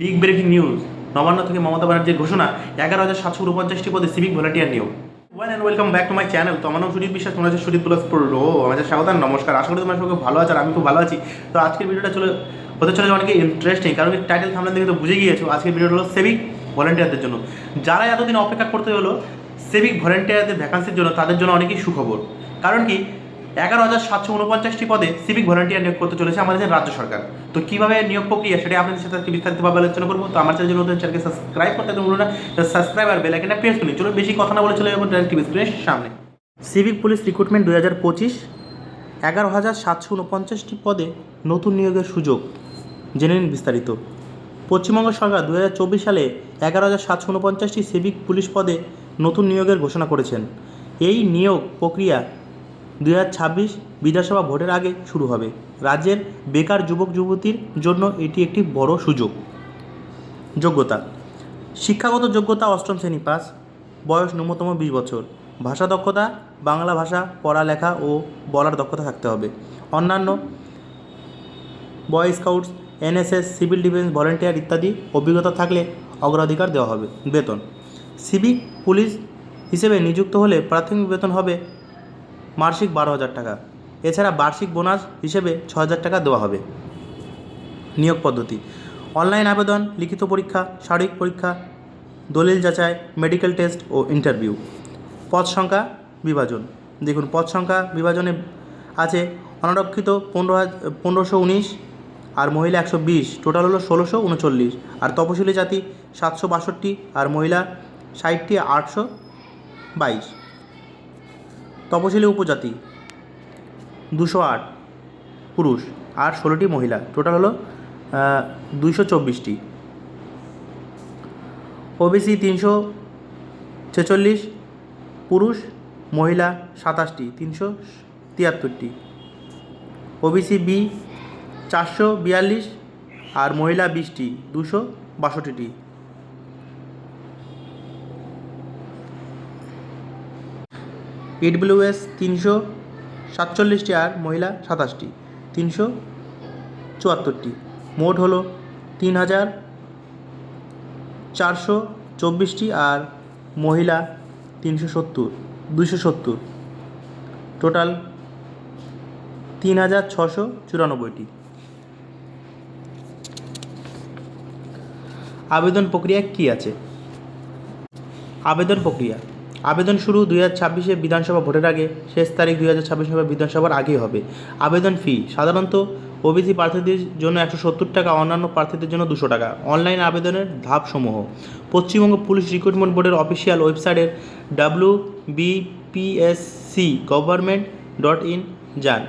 Big breaking news Nabanna থেকে মমতা ব্যানার্জির ঘোষণা, এগারো হাজার সাতশো উনপঞ্চাশটি পদে সিভিক ভলান্টিয়ার নিয়োগ। Well and welcome back to my channel তো আমার নাম সুদীপ বিশ্বাস, তোমরা সুদীপ প্লাস প্রো আমাদের স্বাগত নমস্কার। আশা করি তোমার সঙ্গে ভালো আছে আর আমি খুব ভালো আছি। তো আজকের ভিডিওটা চলে, হতে চলেছে অনেকে ইন্টারেস্টিং কারণ টাইটেল থামলে দেখে তো বুঝে গিয়েছো, আজকের ভিডিওটা হলো সিভিক ভলেন্টিয়ারদের জন্য। যারা এতদিন অপেক্ষা করতে হলো সিভিক ভলেন্টিয়ারদের ভ্যাকান্সির জন্য, তাদের জন্য অনেকই সুখবর। কারণ কি এগারো হাজার সাতশো উনপঞ্চাশটি পদে সিভিক ভলান্টিয়ার নিয়োগ করতে চলেছে আমাদের রাজ্য সরকার। তো কীভাবে নিয়োগ প্রক্রিয়া, সেটা আপনাদের সাথে আজকে বিস্তারিতভাবে আলোচনা করব। তো আমার চ্যানেল নতুন চ্যানেলকে সাবস্ক্রাইব করতে বলুন না। সাবস্ক্রাইব আর বেলাইকেনটা প্রেস করুন। চলো বেশি কথা না বলে চলে যাব ডাইরেক্ট স্ক্রিনের সামনে। সিভিক পুলিশ রিক্রুটমেন্ট দু হাজার পঁচিশ, এগারো হাজার সাতশো উনপঞ্চাশটি পদে নতুন নিয়োগের সুযোগ। জেনে নিন বিস্তারিত। পশ্চিমবঙ্গ সরকার দু হাজার চব্বিশ সালে এগারো হাজার সাতশো উনপঞ্চাশটি সিভিক পুলিশ পদে নতুন নিয়োগের ঘোষণা করেছেন। এই নিয়োগ প্রক্রিয়া দুই হাজার ছাব্বিশ বিধানসভা ভোটের আগে শুরু হবে। রাজ্যের বেকার যুবক যুবতীর জন্য এটি একটি বড় সুযোগ। যোগ্যতা। শিক্ষাগত যোগ্যতা অষ্টম শ্রেণি পাস। বয়স ন্যূনতম বিশ বছর। ভাষা দক্ষতা, বাংলা ভাষা, পড়ালেখা ও বলার দক্ষতা থাকতে হবে। অন্যান্য boy scouts, NSS, civil defence, volunteer ইত্যাদি অভিজ্ঞতা থাকলে অগ্রাধিকার দেওয়া হবে। বেতন। সিভিক পুলিশ হিসেবে নিযুক্ত হলে প্রাথমিক বেতন হবে মাসিক বারো হাজার টাকা। এছাড়া বার্ষিক বোনাস হিসেবে ছ হাজার টাকা দেওয়া হবে। নিয়োগ পদ্ধতি। অনলাইন আবেদন, লিখিত পরীক্ষা, শারীরিক পরীক্ষা, দলিল যাচাই, মেডিকেল টেস্ট ও ইন্টারভিউ। পদ সংখ্যা বিভাজন। দেখুন, পদ সংখ্যা বিভাজনে আছে অনারক্ষিত পনেরো হাজার পনেরোশো উনিশ আর মহিলা একশো বিশ। টোটাল হলো ষোলোশো উনচল্লিশ। আর তপশিলি জাতি সাতশো বাষট্টি আর মহিলা ষাটটি আটশো বাইশ। তপশিলি উপজাতি। দুশো আট পুরুষ আর ষোলোটি মহিলা। টোটাল হলো দুইশো চব্বিশটি। ওবিসি তিনশো ছেচল্লিশ, পুরুষ, মহিলা সাতাশটি, তিনশো তিয়াত্তরটি। ওবিসি বি চারশো বিয়াল্লিশ আর মহিলা বিশটি, দুশো বাষট্টিটি। ইডব্লিউএস তিনশো সাতচল্লিশটি আর মহিলা সাতাশটি, তিনশো চুয়াত্তরটি। মোট হলো তিন হাজার চারশো চব্বিশটি আর মহিলা তিনশো সত্তর দুশো সত্তর। টোটাল তিন হাজার ছশো চুরানব্বইটি। আবেদন প্রক্রিয়া কী আছে? আবেদন প্রক্রিয়া। আবেদন শুরু দুই হাজার ছাব্বিশে বিধানসভা ভোটের আগে, শেষ তারিখ দুই হাজার ছাব্বিশ বিধানসভার আগেই হবে। আবেদন ফি, সাধারণত ওবিসি প্রার্থীদের জন্য একশো সত্তর টাকা, অন্যান্য প্রার্থীদের জন্য দুশো টাকা। অনলাইন আবেদনের ধাপসমূহ। পশ্চিমবঙ্গ পুলিশ রিক্রুটমেন্ট বোর্ডের অফিসিয়াল ওয়েবসাইটের W BPSC government dot in যান।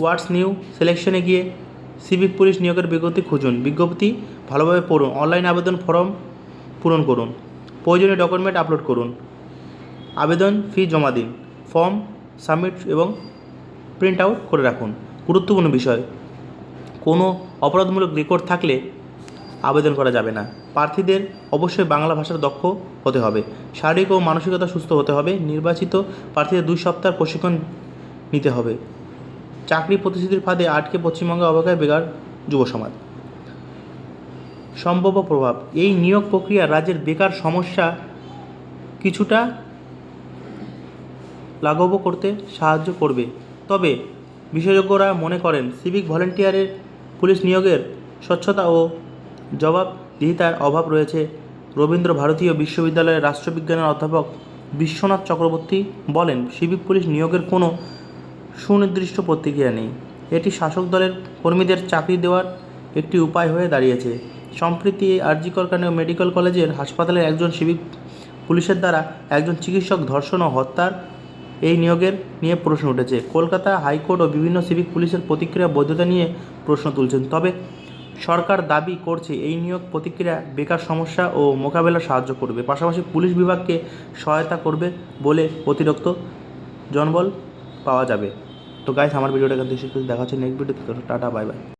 ওয়াটস নিউ সিলেকশনে গিয়ে সিভিক পুলিশ নিয়োগের বিজ্ঞপ্তি খুঁজুন। বিজ্ঞপ্তি ভালোভাবে পড়ুন। অনলাইন আবেদন ফর্ম পূরণ করুন। প্রয়োজনীয় ডকুমেন্ট আপলোড করুন। আবেদন ফি জমা দিন ফর্ম সাবমিট এবং প্রিন্ট আউট করে রাখুন। গুরুত্বপূর্ণ বিষয়, কোনো অপরাধমূলক রেকর্ড থাকলে আবেদন করা যাবে না। প্রার্থীদের অবশ্যই বাংলা ভাষার দক্ষ হতে হবে। শারীরিক ও মানসিকতা সুস্থ হতে হবে। নির্বাচিত প্রার্থীদের দুই সপ্তাহ প্রশিক্ষণ নিতে হবে। চাকরি প্রতিশ্রুতির ফাঁদে আটকে পশ্চিমবঙ্গে অবকায় বেকার যুব সমাজ সম্ভাব্য প্রভাব। এই নিয়োগ প্রক্রিয়া রাজ্যের বেকার সমস্যা কিছুটা লাঘব করতে সাহায্য করবে। তবে বিশেষজ্ঞরা মনে করেন, সিভিক ভলেন্টিয়ারের পুলিশ নিয়োগের স্বচ্ছতা ও জবাবদিহিতার অভাব রয়েছে। রবীন্দ্র ভারতীয় বিশ্ববিদ্যালয়ের রাষ্ট্রবিজ্ঞানের অধ্যাপক বিশ্বনাথ চক্রবর্তী বলেন, সিভিক পুলিশ নিয়োগের কোনো সুনির্দিষ্ট প্রতিক্রিয়া নেই। এটি শাসক দলের কর্মীদের চাকরি দেওয়ার একটি উপায় হয়ে দাঁড়িয়েছে। সম্প্রতি আরজিকর কাণ্ডে মেডিকেল কলেজের হাসপাতালের একজন সিভিক পুলিশের দ্বারা একজন চিকিৎসক ধর্ষণ ও হত্যার এই নিয়োগের নিয়ে প্রশ্ন উঠেছে। কলকাতা হাইকোর্ট ও বিভিন্ন সিভিক পুলিশের প্রতিক্রিয়া বৈধতা নিয়ে প্রশ্ন তুলছেন। তবে সরকার দাবি করছে, এই নিয়োগ প্রতিক্রিয়া বেকার সমস্যা ও মোকাবেলা সাহায্য করবে। পাশাপাশি পুলিশ বিভাগকে সহায়তা করবে বলে অতিরিক্ত জনবল পাওয়া যাবে। তো গাইস আমার ভিডিওটা এখান থেকে। দেখা হচ্ছে নেক্সট ভিডিওতে টাটা বাই বাই